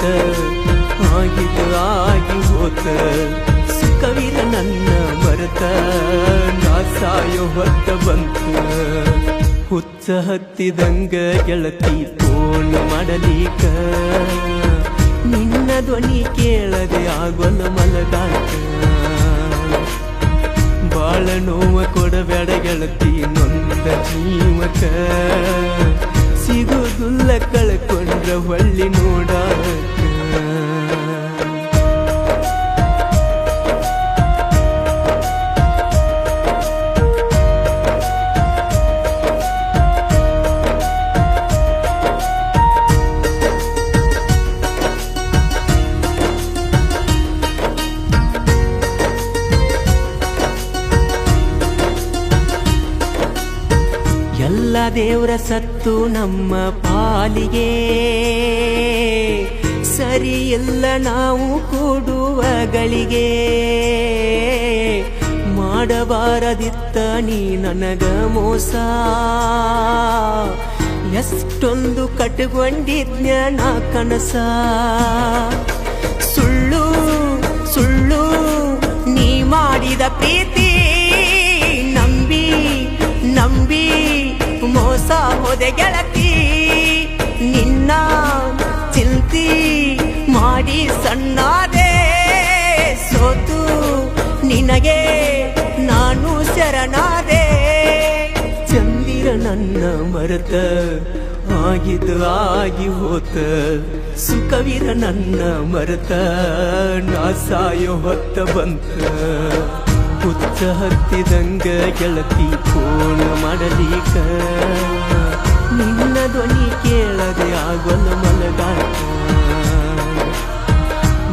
ಮರತ ಆಗಿದ ಆಗಿ ಹೋತ, ಸುಖವಿರ ನನ್ನ ಮರತ ನಾ ಸಾಯೋ ಹೊತ್ತ ಬಂತು. ಹುಚ್ಚ ಹತ್ತಿದಂಗ ಗೆಳತಿ ಫೋನ್ ಮಾಡಲಿಕ, ನಿನ್ನ ಧ್ವನಿ ಕೇಳದೆ ಆಗೋಲ್ಲ ಮಲಗಾಕ. ಬಾಳ ನೋವ ಕೊಡಬೇಡ ಗೆಳತಿ, ನೊಂದ ಜೀವಕ. ಸಿಗುದುಲ್ಲ ಕಳ್ಕೊಂಡ್ರ ಹೊಳ್ಳಿ ನೋಡಾಕ. ದೇವರ ಸತ್ತು ನಮ್ಮ ಪಾಲಿಗೆ. ಸರಿ ಎಲ್ಲ ನಾವು ಕೂಡುವಗಳಿಗೆ ಮಾಡಬಾರದಿತ್ತ ನೀ ನನಗ ಮೋಸ. ಎಷ್ಟೊಂದು ಕಟ್ಕೊಂಡಿದ್ನ ನಾ ಕನಸ. ಸುಳ್ಳು ಸುಳ್ಳು ನೀ ಮಾಡಿದ ಪ್ರೀತಿ ಹೋದೆ ಗೆಳತಿ, ನಿನ್ನ ಚಿಂತಿ ಮಾಡಿ ಸಣ್ಣಾದೆ ಸೋತು ನಿನಗೆ ನಾನು ಶರಣಾದೆ. ಚಂದಿರ ನನ್ನ ಮರತ, ಆಗಿದ್ದು ಆಗಿ ಹೋತ, ಸುಖವಿರ ನನ್ನ ಮರತ, ನಾ ಸಾಯೋ ಹೊತ್ತ ಬಂತ. ಹುಚ್ಚ ಹತ್ತಿದಂಗ ಗೆಳತಿ ಫೋನ್ ಮಾಡಲಿಕ ನಿನ್ನ ಧ್ವನಿ ಕೇಳದೆ ಆಗೊಲ್ಲ ಮಲಗಾಕ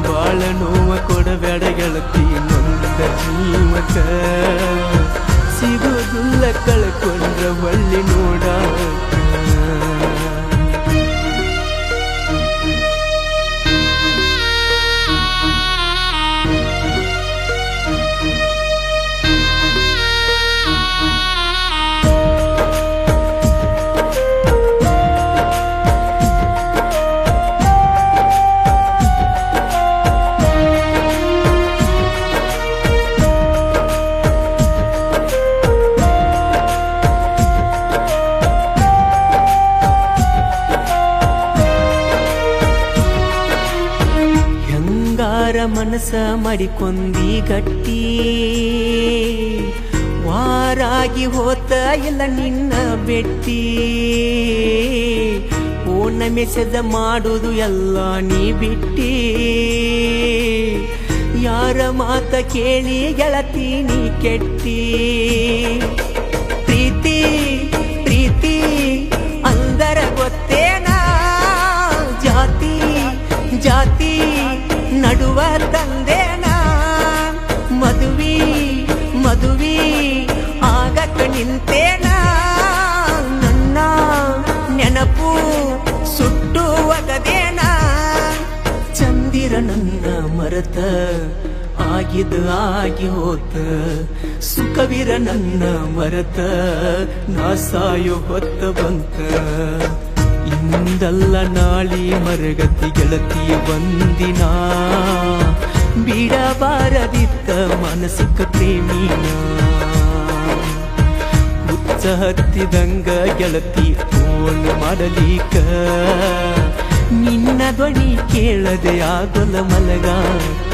ಬಾಳ ನೋವ ಕೊಡಬೇಡ ಗೆಳತಿ ನೊಂದ ಜೀವಕ. ಸಿಗುದಿಲ್ಲ ಕಳ್ಕೊಂಡ್ರ ಒಳ್ಳೆ ನೋಡಾಕ ಮನಸ ಮಾಡಿಕೊಂದಿ ಗಟ್ಟಿ. ವಾರಾಗಿ ಹೋತ ಇಲ್ಲ ನಿನ್ನ ಬೆಟ್ಟಿ. ಓಣ ಮೆಸೆದ ಮಾಡುದು ಎಲ್ಲ ನೀ ಬಿಟ್ಟಿ. ಯಾರ ಮಾತ ಕೇಳಿ ಗೆಳತಿ ನೀ ಕೆಟ್ಟಿ. ಪ್ರೀತಿ ಪ್ರೀತಿ, ಅಂದರ ಗೊತ್ತೇನಾ? ಜಾತಿ ಜಾತಿ ನಡುವ ನಿಂತೇನ ನನ್ನ ನೆನಪು ಸುಟ್ಟು ಒಗದೇನ ಚಂದಿರ ನನ್ನ ಮರತ ಆಗಿದ ಆಗಿ ಹೋತ. ಸುಖವಿರ ನನ್ನ ಮರತ ನಾ ಸಾಯೋ ಹೊತ್ತ ಬಂತ. ಇಂದಲ್ಲ ನಾಳಿ ಮರಗತಿ ಗೆಳತಿ ಬಂದಿನ ಬಿಡಬಾರದಿತ್ತ ಮಾನಸಿಕ ಪ್ರೇಮಿನ. ಹುಚ್ಚ ಹತ್ತಿದಂಗ ಗೆಳತಿ ಫೋನ್ ಮಾಡಲಿಕ. ನಿನ್ನ ಧ್ವನಿ ಕೇಳದೆ ಆಗೊಲ ಮಲಗಾಕ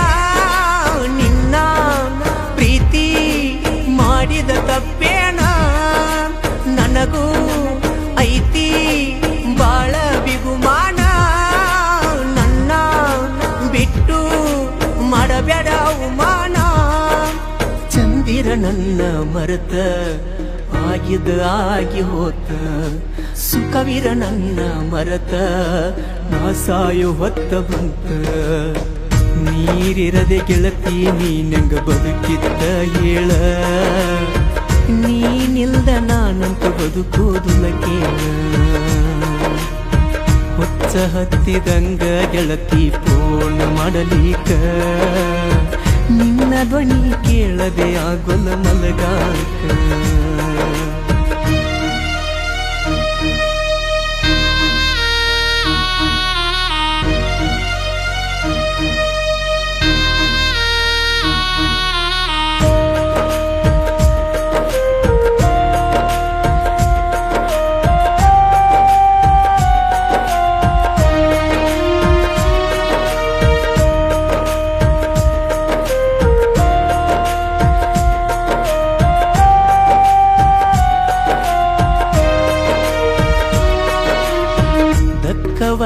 ಮಾಡಿದ ತಪ್ಪೇಣ ನನಗೂ ಐತಿ ಬಾಳ ಬಿಗುಮಾನ. ನನ್ನ ಬಿಟ್ಟು ಮಾಡಬೇಡ ಅವಮಾನ. ಚಂದಿರ ನನ್ನ ಮರೆತ ಆಗಿದ ಆಗಿ ಹೋತ. ಸುಖವಿರ ನನ್ನ ಮರೆತ ನಾ ಸಾಯೋ ಹೊತ್ತ ಬಂತ. ನೀರಿರದೆ ಗೆಳತಿ ನೀನಂಗ ಬದುಕಿದ್ದ ಹೇಳ. ನೀನಿಲ್ದ ನಾನಂತ ಬದುಕೋದಿಲ್ಲ ಕೇಳ ಹುಚ್ಚ ಹತ್ತಿದಂಗ ಗೆಳತಿ ಪೂರ್ಣ ಮಾಡಲೀಕ. ನಿನ್ನ ಧ್ವನಿ ಕೇಳದೆ ಆಗೊಲ್ಲ ಮಲಗಾಕ.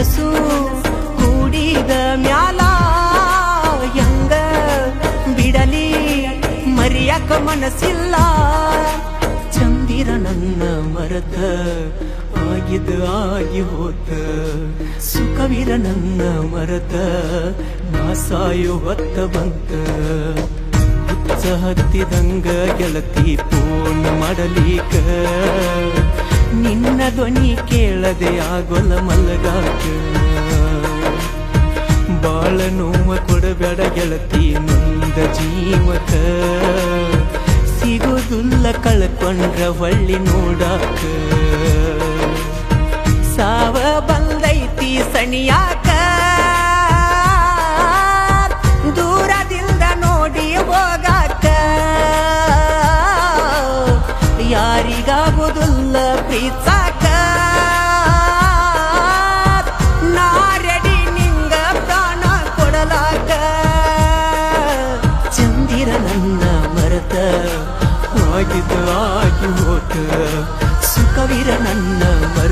ಮನಸ್ಸು ಕೂಡಿದ ಮ್ಯಾಲ ಹೆಂಗ ಬಿಡಲಿ? ಮರಿಯಕ ಮನಸ್ಸಿಲ್ಲ. ಚಂದಿರ ನನ್ನ ಮರತ ಆಗಿದ ಆಗಿ ಹೋತ. ಸುಖವಿರ ನನ್ನ ಮರತ ನಾ ಸಾಯೋ ಹೊತ್ತ ಬಂತ. ಹುಚ್ಚ ಹತ್ತಿದಂಗ ಗೆಳತಿ ಪೂರ್ಣ ಮಾಡಲೀಕ. ನಿನ್ನ ಧ್ವನಿ ಕೇಳದೆ ಆಗೊಲ್ಲ ಮಲಗಾಕ ಬಾಳ ನೋವ ಕೊಡಬೇಡ ಗೆಳತಿ ನೊಂದ ಜೀವಕ. ಸಿಗುದುಲ್ಲ ಕಳ್ಕೊಂಡ್ರ ಹೊಳ್ಳಿ ನೋಡಾಕ. ಸಾವ ಬಂದೈತಿ ಸಣಿಯಾಕ.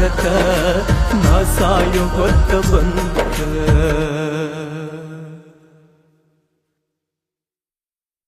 ಮರತ ನಾ ಸಾಯೋ ಹೊತ್ತ ಬಂತ